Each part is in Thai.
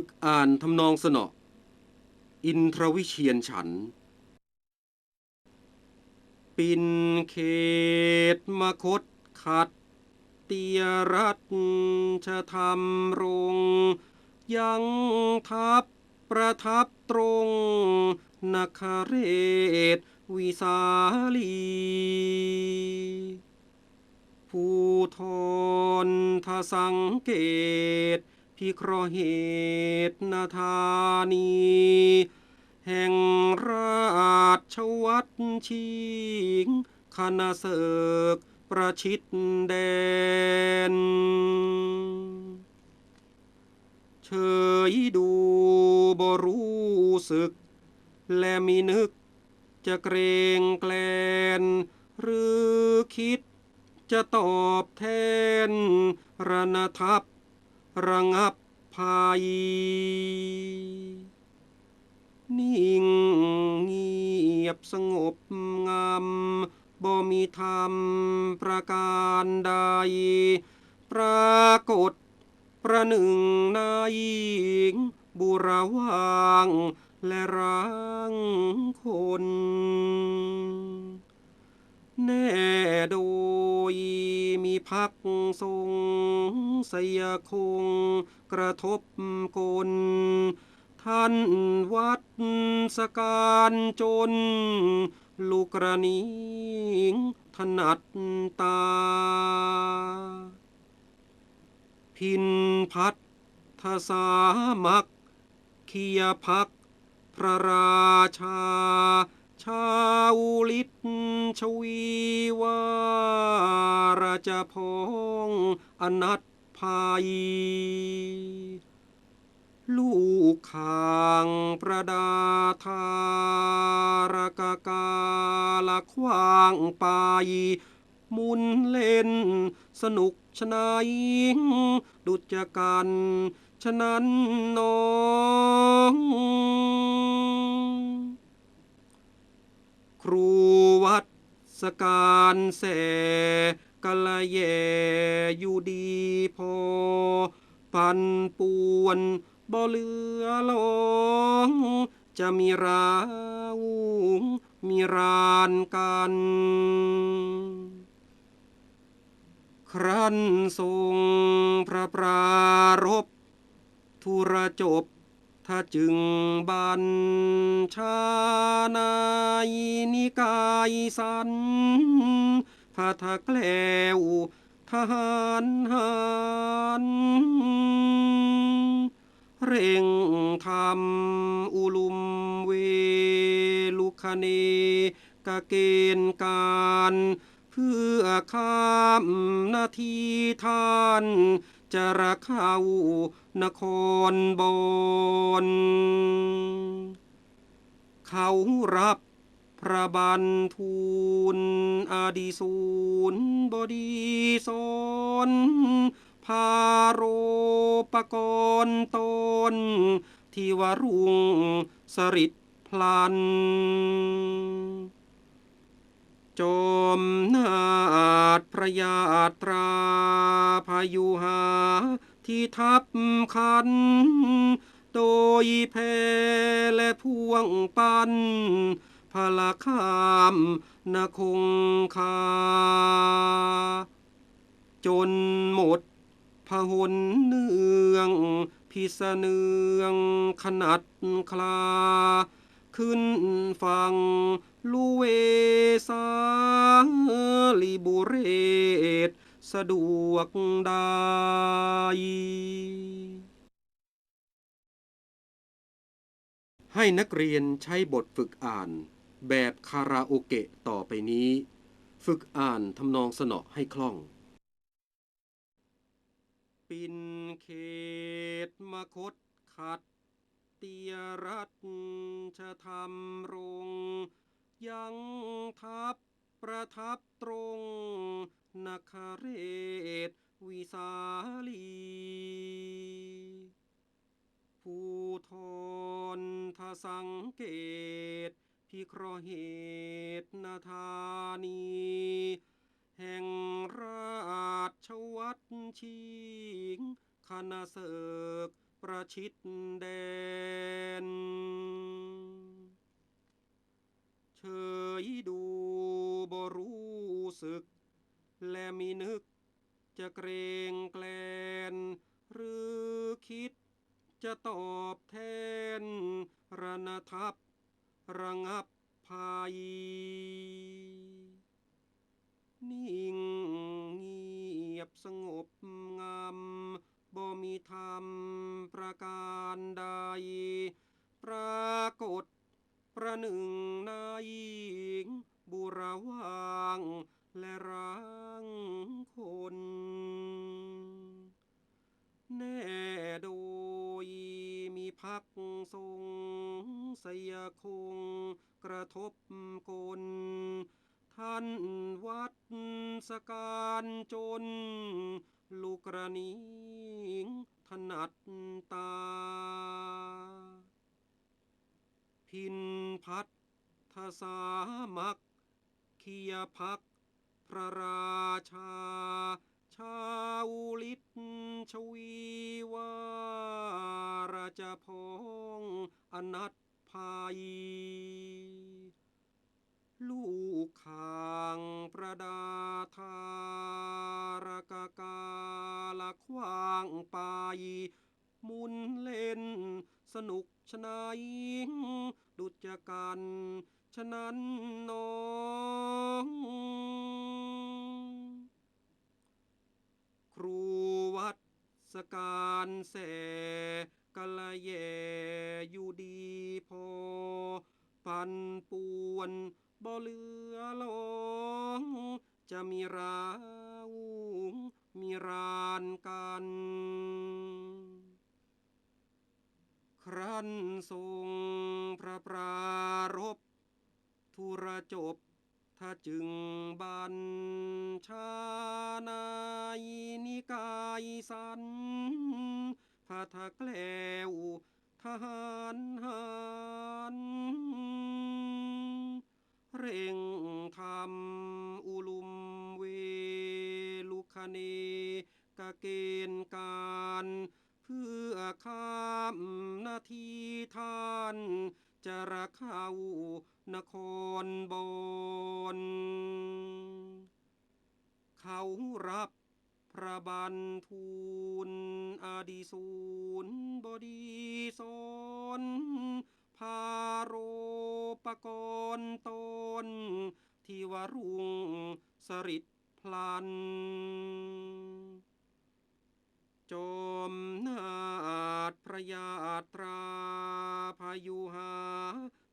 ฝึกอ่านทำนองสนอ อินทรวิเชียนฉัน ปินเขตมคตขัดเตียรัตชะธรรมรงยังทับประทับตรงนาคเรศวิสาลีผู้ทนทสังเกต พิเคราะห์เหตุนาธานี แห่งราชวัตชิงคณะเสกประชิดแดน เฉยดูบรู้สึก และมีนึกจะเกรงแกลน หรือคิดจะตอบแทนรณทัพ ระงับภัย นิ่งเงียบสงบงามบ่มีธรรมประการใด ปรากฏประหนึ่งนายิงบุรวางและร่างคน แน่โดยมีพักทรง สยคง กระทบกลท่านวัดสการจน ลูกกระนิงถนัดตา พินพัดทสามักขียพัก พระราชา ชาวลิตชวีวาราชพงอนัต ภัย ลูกขางประดาธารกกาละขวางไป มุนเล่นสนุกชนายดุจกันฉะนั้นน้องครูวัดสการแส กะละแยอยู่ดีพอ ปันปวนบ่เหลือหลงจะมีราวมีรานกัน ครั้นทรงพระปรารบทุระจบถ้าจึงบัญชานายนิกายสัน พระทะแกล้วทหารหันเร่งทำอุลุมเวลุคเนกะเกณฑ์การเพื่อข้ามนาทีท่านจะรักเข้านครบนเขารับ พระบันทูลอดีสูนบดีสนพาโรปกรณ์ตนที่วรุงสริดพลัน จอมนาฏพระยาตราพายุหาที่ทับคัน โดยแพและพวงปัน พละคามนาคงคา จนหมดพหนเนือง พิสเนืองขนาดคลา ขึ้นฟังลูเวสาลิบุเรศสะดวกได้ให้นักเรียนใช้บทฝึกอ่าน แบบคาราโอเกะต่อไปนี้ ฝึกอ่านทำนองสนอให้คล่อง ปินเขตมคตขัดเตียรัตชะธรรมรงยังทับประทับตรงนาคาเรศวิสาลีผู้ทนทสังเกต พิเคราะห์เหตุนาธานี แห่งราชวัตชิงคณะเสกประชิดแดนเฉยดูบรู้สึก และมีนึกจะเกรงแกลน หรือคิดจะตอบแทนระนทับ ระงับภัย นิ่งเงียบสงบงามบ่มีธรรมประการใด ปรากฏประหนึ่งในบุรวางและร้างคน แน่โดยมีพักทรงสย คงกระทบกลท่านวัดสการจน ลูกกระนิงถนัดตา พินพัทธสามักขียพัก พระราชา ชาวลิศชวีวาราชพงอนัต ภัย ลูกขางประดาทารกกาละขวางไป มุนเล่น สนุกชนายดุจกัน ฉะนั้นนอง ครูวัด สการแสกะละแยอยู่ดีพอ ปันปวนบ่เหลือหลงจะมีราวมีรานกัน ครั้นทรงพระปรารภทุระจบถ้าจึงบัญชานายนิกายสัน ทะแกล้วทหารหันเร่งทำอุลุมเวลุคเนกะเกณฑ์การเพื่อข้ามนาทีท่านจะรักเข้านครบอนเขารับ ระบันทูลอดีสูนบดีสนพาโรปกรณ์ตนที่วรุงสริดพลัน จมนาฏพระยาตราพายุหา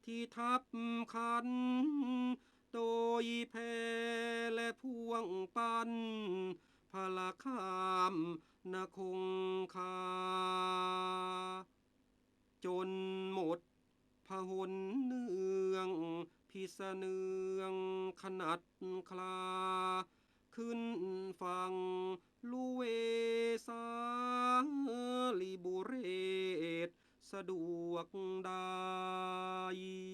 ที่ทับคัน โดยแพและพวงปัน ลคามนคงคา จนหมดพหนเนือง พิสเนืองขนาดคลา ขึ้นฟังลูเวสาลิบุเรศสะดวกได้